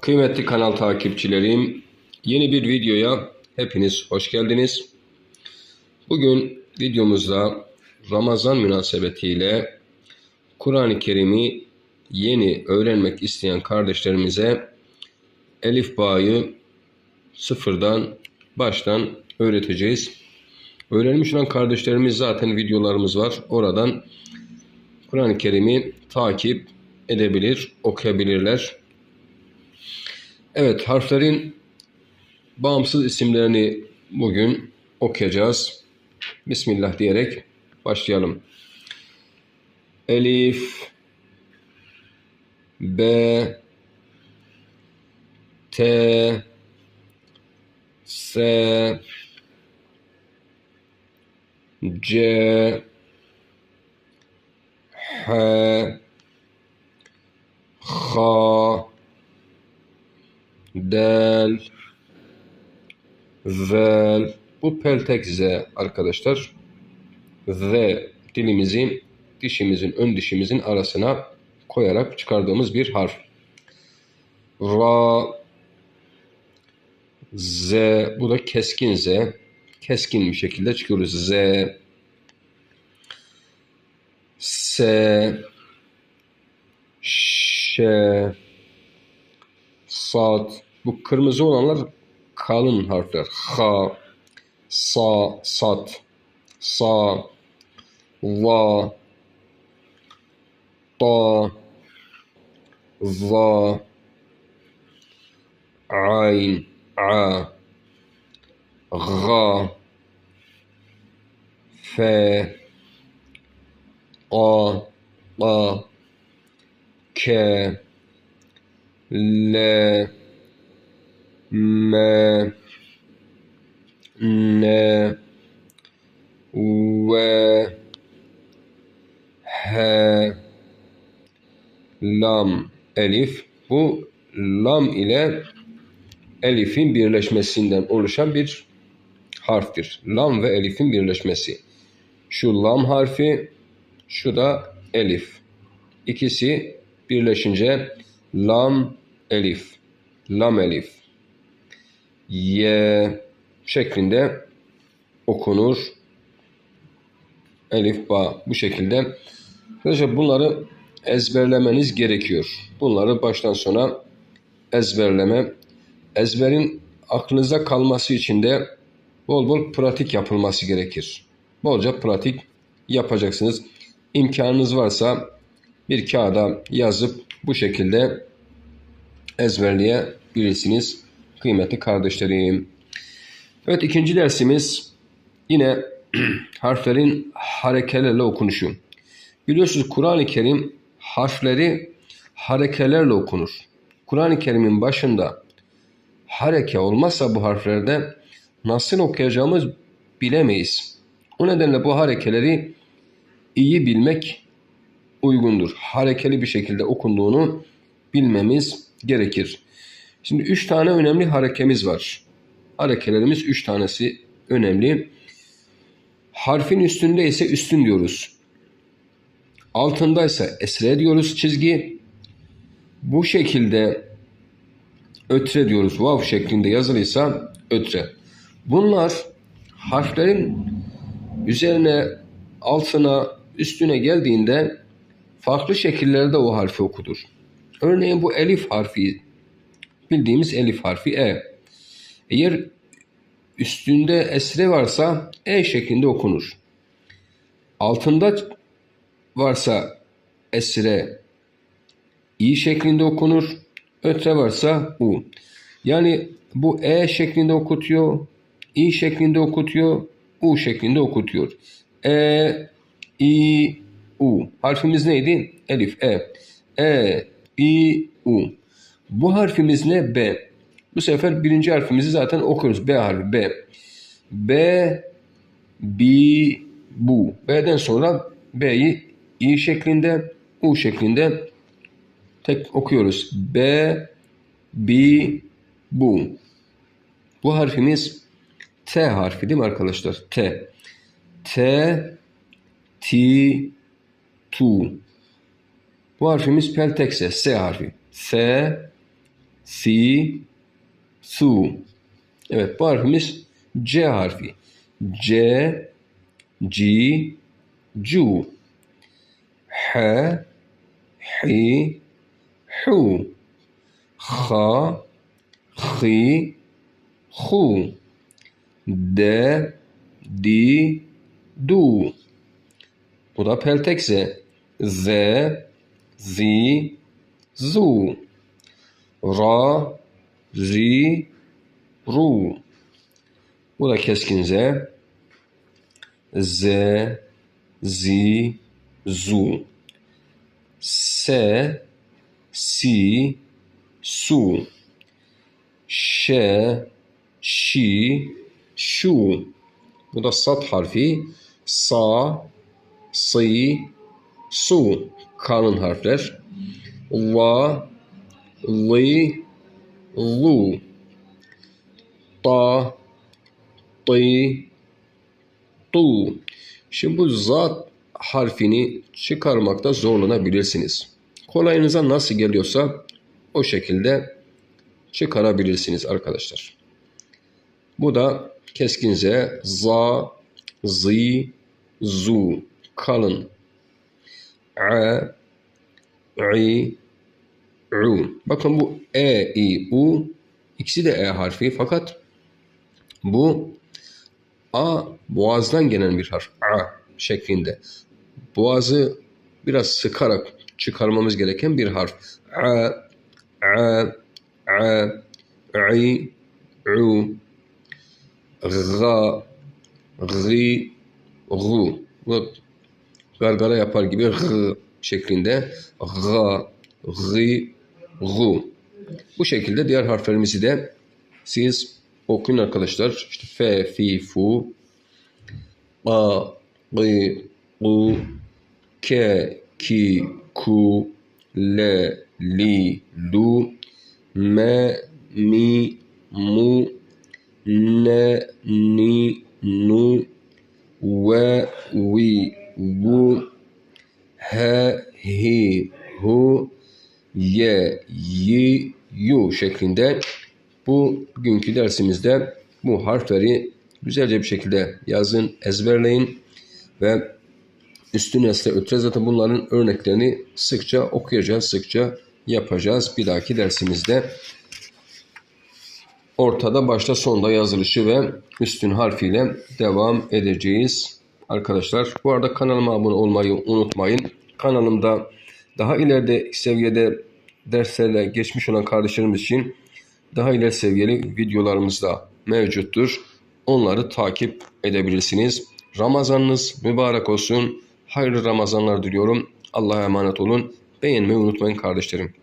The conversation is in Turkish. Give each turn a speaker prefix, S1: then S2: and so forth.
S1: Kıymetli kanal takipçilerim, yeni bir videoya hepiniz hoş geldiniz. Bugün videomuzda Ramazan münasebetiyle Kur'an-ı Kerim'i yeni öğrenmek isteyen kardeşlerimize Elif Bağ'ı sıfırdan, baştan öğreteceğiz. Öğrenmiş olan kardeşlerimiz zaten videolarımız var. Oradan Kur'an-ı Kerim'i takip edebilir, okuyabilirler. Evet, harflerin bağımsız isimlerini bugün okuyacağız. Bismillah diyerek başlayalım. Elif, B, T, S, C, H, H, Del, Zel. Bu peltek Z arkadaşlar. Z dilimizi dişimizin, ön dişimizin arasına koyarak çıkardığımız bir harf. Ra, Z. Bu da keskin Z. Keskin bir şekilde çıkıyoruz. Z, S, Ş, Sad. Bu kırmızı olanlar kalın harfler. Ha, Sa, Sat, Sa, Va, Ta, Va, Ayn, A, Ga, Fe, A, A, K, L, M, N, V, H, Lam, Elif. Bu lam ile elifin birleşmesinden oluşan bir harftir. Lam ve elifin birleşmesi. Şu lam harfi, şu da elif. İkisi birleşince lam elif, lam elif, y şeklinde okunur. Elif, ba bu şekilde. Arkadaşlar bunları ezberlemeniz gerekiyor. Bunları baştan sona ezberleme. Ezberin aklınıza kalması için de bol bol pratik yapılması gerekir. Bolca pratik yapacaksınız. İmkanınız varsa bir kağıda yazıp bu şekilde ezberleyebilirsiniz kıymetli kardeşlerim. Evet ikinci dersimiz yine harflerin harekelerle okunuşu. Biliyorsunuz Kur'an-ı Kerim harfleri harekelerle okunur. Kur'an-ı Kerim'in başında hareke olmazsa bu harflerde nasıl okuyacağımız bilemeyiz. O nedenle bu harekeleri iyi bilmek uygundur. Harekeli bir şekilde okunduğunu bilmemiz gerekir. Şimdi üç tane önemli harekemiz var. Harekelerimiz üç tanesi önemli. Harfin üstünde ise üstün diyoruz. Altında ise esre diyoruz çizgi. Bu şekilde ötre diyoruz. Vav şeklinde yazılıysa ötre. Bunlar harflerin üzerine, altına, üstüne geldiğinde farklı şekillerde o harfi okudur. Örneğin bu elif harfi bildiğimiz elif harfi e. Eğer üstünde esre varsa e şeklinde okunur. Altında varsa esre i şeklinde okunur. Ötre varsa u. Yani bu e şeklinde okutuyor, i şeklinde okutuyor, u şeklinde okutuyor. E, i, u. Harfimiz neydi? Elif, e. E, i, u. Bu harfimiz ne? B. Bu sefer birinci harfimizi zaten okuyoruz. B harfi B. B, bi, bu. B'den sonra B'yi i şeklinde, u şeklinde tek okuyoruz. B, bi, bu. Bu harfimiz T harfi değil mi arkadaşlar? T. T, ti, tu. Bu harfimiz peltekse S harfi. S, si, su. Evet bu harfimiz C harfi. C, ci, cu. H, hi, hu. Ha, hi, hu. D, di, du. Bu da peltekse. Z, zi, zu. Ra, ri, ru. Bu da keskin Z. Z, zi, zu. Se, si, su. Ş, şi, şu. Bu da sat harfi. Sa, si, su. Kalın harfler. La, li, lu. Ta, ti, tu. Şimdi bu zat harfini çıkarmakta zorlanabilirsiniz. Kolayınıza nasıl geliyorsa o şekilde çıkarabilirsiniz arkadaşlar. Bu da keskin Z, za, zi, zu, kalın. A, i, u. Bakın bu e, i, u ikisi de e harfi fakat bu a boğazdan gelen bir harf. A şeklinde. Boğazı biraz sıkarak çıkarmamız gereken bir harf. A, a, a, i, u, ga, gi, gu. Bu gargara yapar gibi g şeklinde. Ga, gi, gu. Bu şekilde diğer harflerimizi de siz okuyun arkadaşlar. İşte fe, fi, fu, a, gi, gu, ke, ki, ku, le, li, lu, me, mi, mu, ne, ni, nu, ve, vi, vu, he, hi, hu, ye, yi, yu şeklinde bu günkü dersimizde bu harfleri güzelce bir şekilde yazın, ezberleyin ve üstün nesle ötürü zaten bunların örneklerini sıkça okuyacağız, sıkça yapacağız. Bir dahaki dersimizde ortada başta sonda yazılışı ve üstün harfiyle devam edeceğiz. Arkadaşlar bu arada kanalıma abone olmayı unutmayın. Kanalımda daha ileride seviyede derslerle geçmiş olan kardeşlerimiz için daha ileri seviyeli videolarımız da mevcuttur. Onları takip edebilirsiniz. Ramazanınız mübarek olsun. Hayırlı Ramazanlar diliyorum. Allah'a emanet olun. Beğenmeyi unutmayın kardeşlerim.